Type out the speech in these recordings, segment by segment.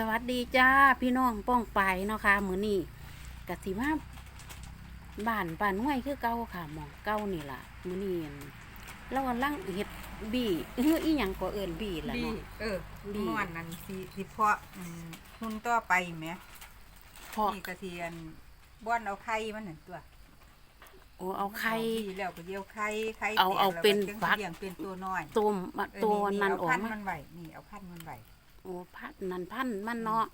สวัสดีจ้าพี่น้องป้องไปเนาะค่ะมื้อนี้กสิมาบ้านป่านห้วยคือเก่าค่ะหมองเก่านี่ล่ะมื้อนี้อั่นเรากำลังเฮ็ดบี้เฮ้ออีหยังก็เอิ้นบี้ล่ะบีเนาะเออบี้ม่วนนั่นสิสิเพาะอืมหุ่นต่อไปแหมเพาะนี่กระเทียนบ้อนเอาไข่มันนั่นตัวโอ้เอาไข่ เอาบี้แล้วก็เดียวไข่ไข่เอาแตกเอาแล้วเป็นจังฟักสิเลี้ยงเป็นตัวน้อยตัวมาเออตัวนั้นอเอาอกพันมามันไว้นี่เอาพันมันไว้ โอ้พันนั่นพันมันเนาะ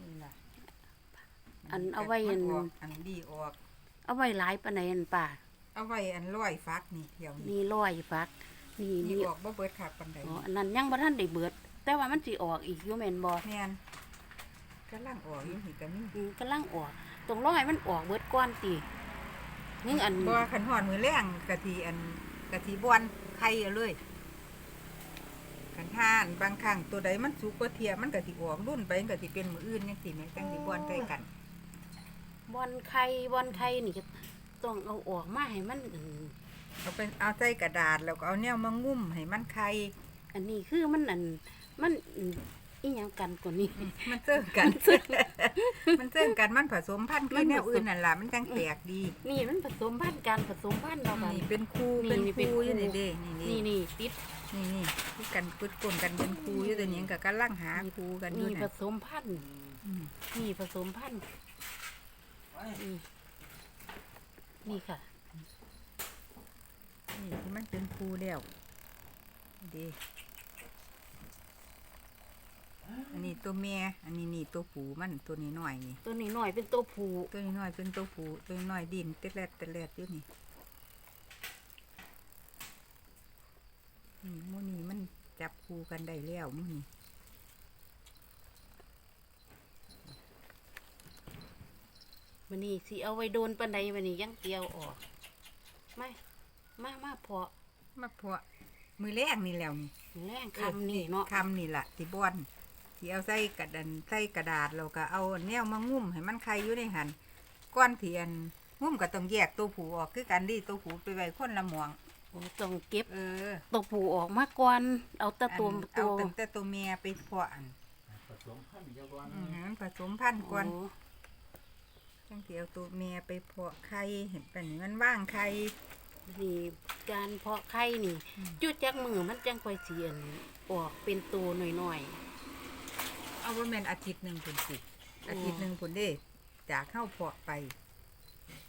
นี่ล่ะอันเอาไว้อันมักอันดีออก เอาไว้หลายปานใดอั่นป่าเอาไว้อันร้อยฟักนี่เดี๋ยวนี้นี่ร้อยฟัก นี่นี่นี่ออกบ่เบิดขาดปานใดอ๋ออันนั้นยังบ่ทันได้เบิด แต่ว่ามันสิออกอีกอยู่แม่นบ่แม่นกำลังออกอยู่นี่ก็มีอืมกำลังออกตรงร้อยมันออกเบิดก้อนตินึงอันบ่คันฮอดมือแรงกะทิอันกะทิบ้อนไข่เอาเลย คันห่าน บางครั้งตัวใดมันสุกกว่าเทียมันกะทิออกรุ่นไปมันกะทิเป็นมืออื่นจังซี่แหม่จังสิบ้อนใส่กัน บอลไข่บอลไข่นี่ก็ต้องเอาออกมาให้มันอันเอาไปเอาใส่กระดาษแล้วก็เอาแนวมางุ่มให้มันไข่อันนี้คือมันอันมัน อันอีหยังกันกว่านี้ มันเซิ่งกัน มันเซิ่งกันมันผสมพันธุ์มัคือนแนผวสมอื่นนั่นล่ะมันจังแปลกดีนี่มันผสมพันธุ์กันผสมพันธุ์เรากันนี่เป็นคู่นี่เป็นนี่เป็นคู่อยู่คู่นี่เด้นี่นี่นี่นี่ติดนี่นี่คือกันปึดกลนกันเป็นคู่อยู่ตัวนี้ก็กำลังหาคู่กันอยู่นี่ผน่ะสมพันธุ์อืมนี่ผสมพันธุ์นี่นี่ค่ะนี่ที่มันเป็นคู่แล้วเดี อันนี้ตัวแม่ อันนี้นี่ตัวผูมันตัวนี้น้อยนี่ ตัวนี้หน่อยเป็นตัวผู้ตัวนี้น้อยเป็นตัวผูตัวนี้น้อยดินเตะแลดเตะแลดอยู่นี่นี่หมูนี่มันจับคู่กันได้แล้วหมูนี่มันนี่สิเอาไว้โดนปันใดมันนี่ยังเตียวออกไม่มามาพอมาเพาะมือแรกนี่แล้วนี่แรงคำนี่เนาะคำนี่แหละที่บ้อน ที่เอาใส่กระดานใส่กระดาษแล้วก็เอาแนวมางุ่มให้มันใครอยู่ในหันก้อนเทียนงุ่มก็ต้องแยกตัวผูออกคือกันดิตัวผูไปไว้คนละหมองโอ้ต้องเก็บเออตัวผู้ออกมาก่อนเอาแตะตัวอันตัเอาวตั้งแต่ตัวเมียไปเพาะอันผสมพันธุ์เดียวกันอือหือผสมพันธุ์ก่อน โอ้จังที่เอาตัวเมียไปเพาะไข่เห็นเป็นมันว่างไข่นี่การเพาะไข่นี่อืมจุดจักมือมันจังค่อยเสียนออกเป็นตัวหน่อย เอาว่าแม่นอาทิตย์หนึ่งผลสิโอ้อาทิตย์หนึ่งผลเด้จากเข้าเพาะไป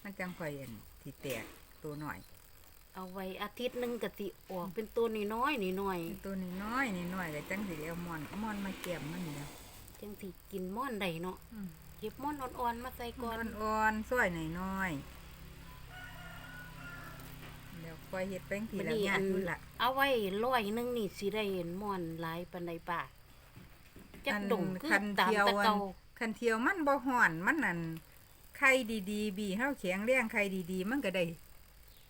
มันจังค่อยอันที่แตกตัวหน่อยๆเอาไว้อาทิตย์หนึงก็สิออกเป็นตัวน้อยๆน้อยตัวนี้น้อยนี่น้อยก็จังสิเอามอนเอามอนมาเก็บมันนี่แล้วๆจังสิกินม่อนได้เนาะอืมเก็บม่อนอ่อนๆมาใส่ก่อนอ่อนๆสวยหน่อยน้อยเดี๋ยวคอยเฮ็ดแป้งทีบัดละนี้อย่าอังนนู่นล่ะเอาไว้ร้อยหนึงนี่สิได้เห็นม่อนหลายปานใดป่า จักอันดงคือคันตามเที่ยวแตะอันเก่าคันเที่ยวมันบ่ฮ้อนมันนั่นไข่ดีๆ บีเฮาแข็งแรงไข่ดีๆ มันก็ได้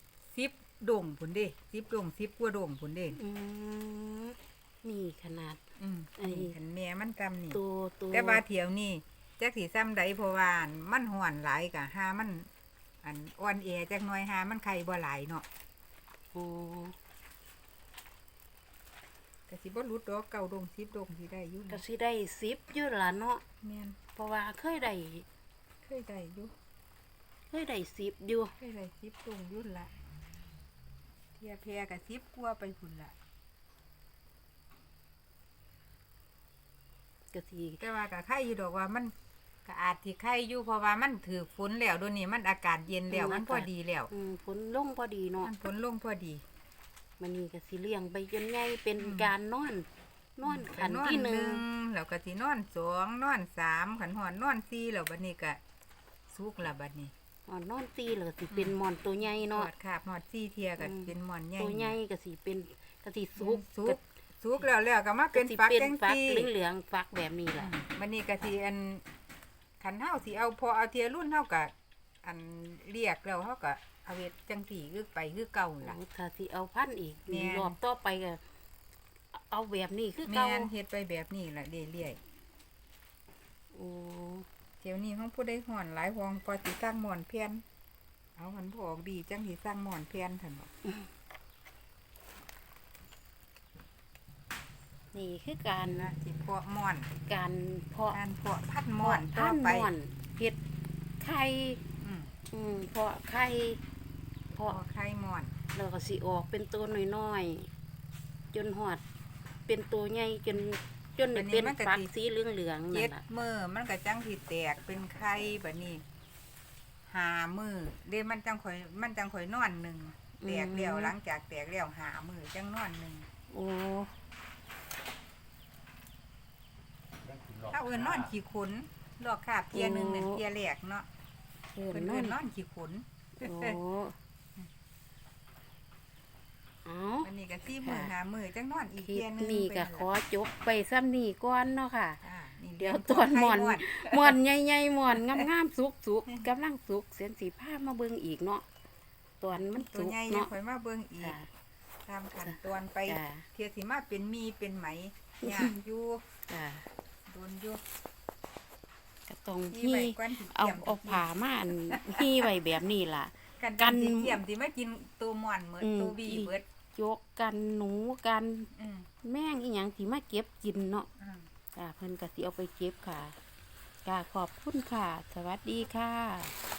10ดงพุ่นเด้10ดง10กว่าดงพุ่นเด้อืมนี่ขนาดอืมอันนี้นี่คันแม่มันกำนี่ตัวตัวแต่ว่าเที่ยวนี่จักสิซ้ำใดเพราะว่ามันฮ้อนหลายก็หามัน อันอ่อนแอจักหน่อยหามันไข่บ่หลายเนาะโอ้ ก็สิบ่หลุดดอกเก่าดง10ดงสิได้อยู่ก็นะสิได้สิบอยู่ล่ะเนาะแม่นเพราะว่าเคยได้เคยได้อยู่เคยได้สิบอยู่เคยได้10ดงอยู่ละเทียแพรก็10กว่าไปพุ่นละก็สิแต่ว่าก็ไข่อยู่ดอกว่ามันก็อาจสิไข่อยู่เพราะว่ามันถือฝนแล้วเดยวนี้มันอากาศเย็นแล้วมันพอดีแล้วอืมฝนลงพอดีเนาะมันฝนลงพอดี มันนี่ก็สิเลี้ยงไปจนใหญ่เป็นอืมการนอนนอนขันก็ที่หนึ่งแล้วก็สินอนสองนอนสามขันหอนนอนสี่แล้วบัดนี้ก็สุกแล้วบัดนี้อ่อนนอนตีเลยสิเป็นหมอนตัวใหญ่หอเนาะดขาบหอดสี่เทียก็อืมเป็นหมอนใหญ่ตัวใหญ่ก็สิเป็นก็สิสุกสุกสุกแล้วแล้วก็มาก็เป็นสิฟักเป็นจังฟักซี่เหลืองๆฟักแบบนี้แหละบัดนี้ก็สิอันขันเฮาสิเอาพอเอาเทียรุ่นเฮาก็ อันเรียกแล้วเฮาก็เอาเฮ็ดจังซี่คือไปคือเก่าล่ะโอ้ถ้าสิเอาพันอีกแม่น รอบต่อไปก็เอาแบบนี้คือแม่เก่านเฮ็ดไปแบบนี้ล่ะเรื่อยๆโอ้เดี๋ยวนี้ห้องผู้ได้ห่อนหลายห้องก็สิสร้างหมอนเพียนเอาหันพอออกดีจังสิสร้างหมอนเพียนทันบอกนี่คือการนะสิเพาะม่อนการเพาะการเพาะพัดม่ม่ออนนต่อท่านไปม่อนเห็ดไข่ อืมอืมเพาะไข่เพาะเพาะไข่ม่อนแล้วก็สิออกเป็นตัวน้อยๆจนหอด เป็นตัวใหญ่จนจนได้เป็นฝักสีเหลืองๆนั่เจ็ดนล่ะมือมันก็จังสิแตกเป็นไข่แบบนี้หามือเด้มันจังข่อยมันจังข่อยนอนหนึ่งแตกแล้วหลังจากแตกแล้วหามือจังนอนหนึ่งโอ้ถ้าเอินนอนขี้ขนลอกคาบเทียหนึงเนี่ยเทียแหลกเนาะ เอิ้เพิ่นนนอเอินนนอนขี้ขนโอ้เอาอันนี้ก็สี่มือหามือจังนอนอีกคลิเทียปหนึงนี้ก็ขอจบไปซ้ำนี่ก่อนเนาะค่ะ อ่านี่เดี๋ยวลี้งตอนหม่อน ไข่หมอนใหญ่ๆหมอนงามๆสุกๆกำลังสุกเสียนสีผ้ามาเบิ่งอีกเนาะตอนมันตัวสุกใหญ่ยังเนาะข่อยมาเบิ่งอีก จ้ะ ตามขั้นตอนไปจ้ะ เทียสิมาเป็นมีเป็นไหมยากอยู่จ้ะโดนอยู่ ก็ต้องนี่พี่ไว้ก่อนสิเอาเตรียมเอาผ้ามาอันพี่ไว้แบบนี้ล่ะ กันกักันนสิเตรียมสิมากินตัวหม่อนเหมือนอืมตัวบีเบิดยกกันหนูกันอืมแม่งอีหยังที่มาเก็บกินเนาะอืมจ้ะเพิ่นก็สิเอาไปเก็บค่ะจ้ะขอบคุณค่ะ สวัสดีค่ะ